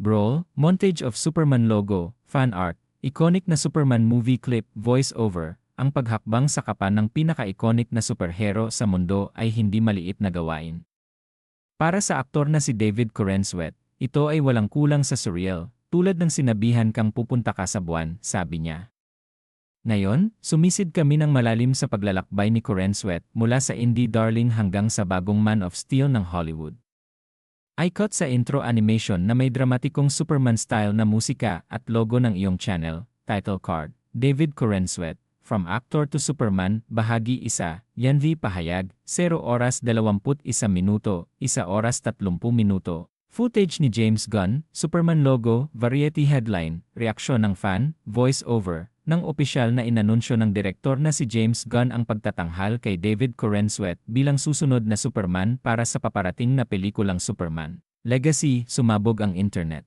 Brawl, montage of Superman logo, fan art, iconic na Superman movie clip, voice-over, ang paghakbang sa kapan ng pinaka-iconic na superhero sa mundo ay hindi maliit na gawain. Para sa aktor na si David Corenswet, ito ay walang kulang sa surreal, tulad ng sinabihan kang pupunta ka sa buwan, sabi niya. Ngayon, sumisid kami ng malalim sa paglalakbay ni Corenswet mula sa indie darling hanggang sa bagong Man of Steel ng Hollywood. I cut sa intro animation na may dramatikong Superman-style na musika at logo ng iyong channel, title card, David Corenswet, From Actor to Superman, Bahagi 1, Yanvi Pahayag, 0 oras 21 minuto, 1 oras 30 minuto. Footage ni James Gunn, Superman logo, Variety headline, reaksyon ng fan, voice over, ng opisyal na inanunsyo ng direktor na si James Gunn ang pagtatanghal kay David Corenswet bilang susunod na Superman para sa paparating na pelikulang Superman. Legacy, sumabog ang internet.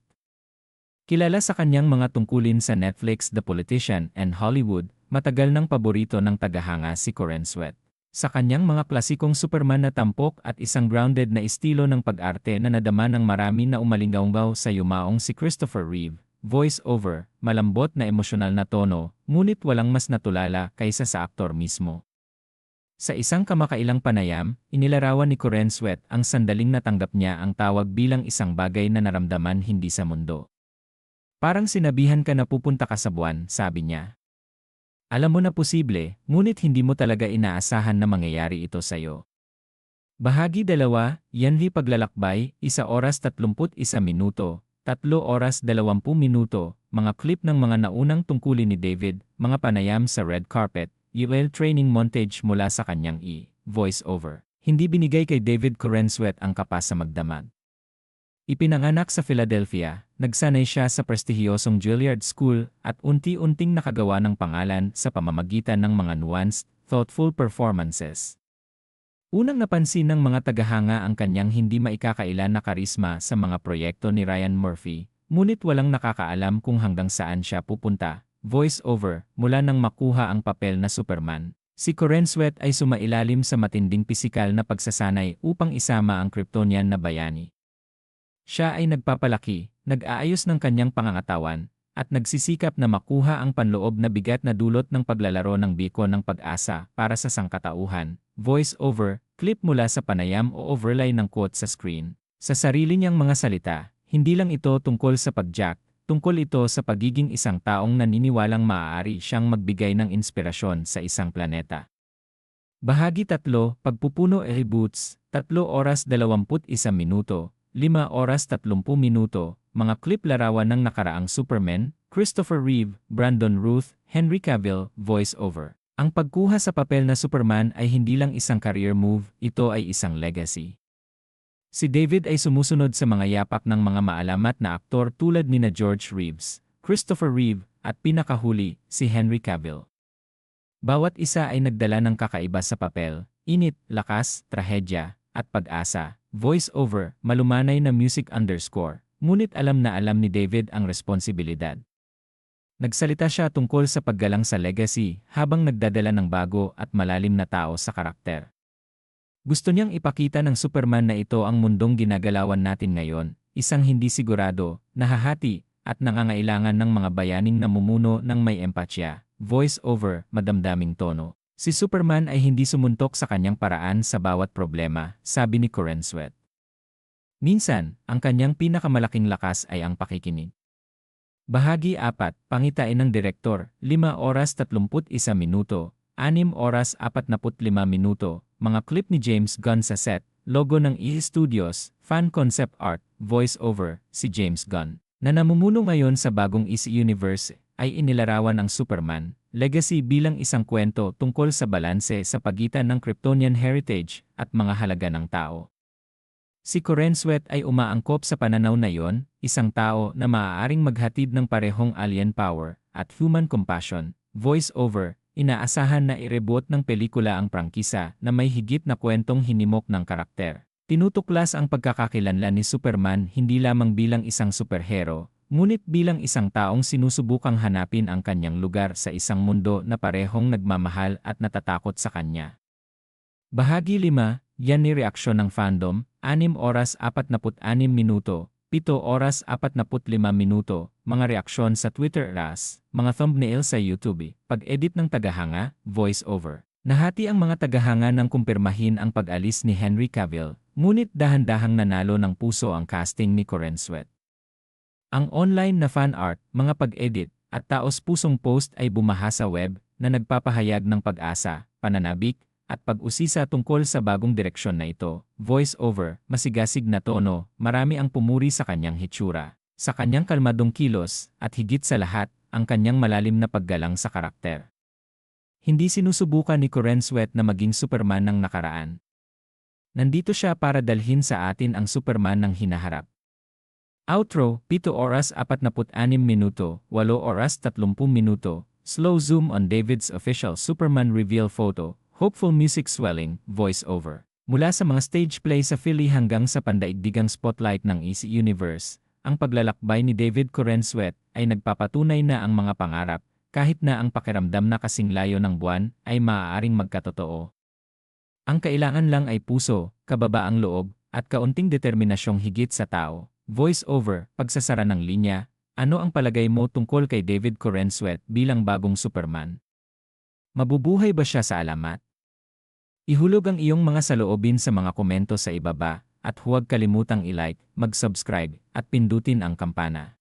Kilala sa kanyang mga tungkulin sa Netflix The Politician and Hollywood, matagal ng paborito ng tagahanga si Corenswet. Sa kanyang mga klasikong Superman na tampok at isang grounded na estilo ng pag-arte na nadama ng marami na umalinggaw sa yumaong si Christopher Reeve, voice-over, malambot na emosyonal na tono, ngunit walang mas natulala kaysa sa aktor mismo. Sa isang kamakailang panayam, inilarawan ni Coren Sweat ang sandaling natanggap niya ang tawag bilang isang bagay na naramdaman hindi sa mundo. Parang sinabihan ka na pupunta ka sa buwan, sabi niya. Alam mo na posible, ngunit hindi mo talaga inaasahan na mangyayari ito sa'yo. Bahagi dalawa, Yanli Paglalakbay, isa oras 31 minuto, 3 oras 20 minuto, mga clip ng mga naunang tungkulin ni David, mga panayam sa red carpet, UL training montage mula sa kanyang e, voice-over. Hindi binigay kay David Corenswet ang kapas sa magdamag. Ipinanganak sa Philadelphia, nagsanay siya sa prestihiyosong Juilliard School at unti-unting nakagawa ng pangalan sa pamamagitan ng mga nuanced, thoughtful performances. Unang napansin ng mga tagahanga ang kanyang hindi maikakailan na karisma sa mga proyekto ni Ryan Murphy, ngunit walang nakakaalam kung hanggang saan siya pupunta. Voice-over, mula nang makuha ang papel na Superman. Si Corenswet ay sumailalim sa matinding pisikal na pagsasanay upang isama ang Kryptonian na bayani. Siya ay nagpapalaki, nag-aayos ng kanyang pangangatawan, at nagsisikap na makuha ang panloob na bigat na dulot ng paglalaro ng biko ng pag-asa para sa sangkatauhan, voice-over, clip mula sa panayam o overlay ng quote sa screen. Sa sarili niyang mga salita, hindi lang ito tungkol sa pagjack, tungkol ito sa pagiging isang taong naniniwalang maaari siyang magbigay ng inspirasyon sa isang planeta. Bahagi 3, Pagpupuno e reboots, 3 oras 21 minuto, 5 oras 30 minuto, mga clip larawan ng nakaraang Superman, Christopher Reeve, Brandon Ruth, Henry Cavill, voice-over. Ang pagkuha sa papel na Superman ay hindi lang isang career move, ito ay isang legacy. Si David ay sumusunod sa mga yapak ng mga maalamat na aktor tulad ni na George Reeves, Christopher Reeve, at pinakahuli, si Henry Cavill. Bawat isa ay nagdala ng kakaiba sa papel, init, lakas, trahedya, at pag-asa, voice-over, malumanay na music underscore, ngunit alam na alam ni David ang responsibilidad. Nagsalita siya tungkol sa paggalang sa legacy habang nagdadala ng bago at malalim na tao sa karakter. Gusto niyang ipakita ng Superman na ito ang mundong ginagalawan natin ngayon, isang hindi sigurado, nahahati, at nangangailangan ng mga bayaning namumuno ng may empatya, voice-over, madamdaming tono. Si Superman ay hindi sumuntok sa kanyang paraan sa bawat problema, sabi ni Coren Sweat. Minsan, ang kanyang pinakamalaking lakas ay ang pakikinig. Bahagi 4, pangitain ng direktor, 5 oras 31 minuto, 6 oras 45 minuto, mga clip ni James Gunn sa set, logo ng E Studios, fan concept art, voice-over, si James Gunn, na namumuno ngayon sa bagong EC Universe, ay inilarawan ang Superman, legacy bilang isang kwento tungkol sa balanse sa pagitan ng Kryptonian heritage at mga halaga ng tao. Si Corenswet ay umaangkop sa pananaw na yon, isang tao na maaaring maghatid ng parehong alien power at human compassion, voice-over, inaasahan na i-reboot ng pelikula ang prangkisa na may higit na kwentong hinimok ng karakter. Tinutuklas ang pagkakakilanlan ni Superman hindi lamang bilang isang superhero, ngunit bilang isang taong sinusubukang hanapin ang kanyang lugar sa isang mundo na parehong nagmamahal at natatakot sa kanya. Bahagi 5, yan ni reaksyon ng fandom, 6 oras 46 minuto, 7 oras 45 minuto, mga reaksyon sa Twitter ras, mga thumbnail sa YouTube, pag-edit ng tagahanga, voice-over. Nahati ang mga tagahanga ng kumpirmahin ang pag-alis ni Henry Cavill, ngunit dahan-dahang nanalo ng puso ang casting ni Coren Sweat. Ang online na fan art, mga pag-edit, at taos-pusong post ay bumaha sa web na nagpapahayag ng pag-asa, pananabik, at pag-usisa tungkol sa bagong direksyon na ito, voice-over, masigasig na tono, marami ang pumuri sa kanyang hitsura, sa kanyang kalmadong kilos, at higit sa lahat, ang kanyang malalim na paggalang sa karakter. Hindi sinusubukan ni Coren Sweat na maging Superman ng nakaraan. Nandito siya para dalhin sa atin ang Superman ng hinaharap. Outro, 7 oras 46 minuto, 8 oras 30 minuto, slow zoom on David's official Superman reveal photo, hopeful music swelling, voice-over. Mula sa mga stage play sa Philly hanggang sa pandaigdigang spotlight ng AC Universe, ang paglalakbay ni David Corenswet ay nagpapatunay na ang mga pangarap, kahit na ang pakiramdam na kasing layo ng buwan, ay maaaring magkatotoo. Ang kailangan lang ay puso, kababaang loob, at kaunting determinasyong higit sa tao. Voice-over, pagsasara ng linya, ano ang palagay mo tungkol kay David Corenswet bilang bagong Superman? Mabubuhay ba siya sa alamat? Ihulog ang iyong mga saloobin sa mga komento sa ibaba, at huwag kalimutang i-like, mag-subscribe, at pindutin ang kampana.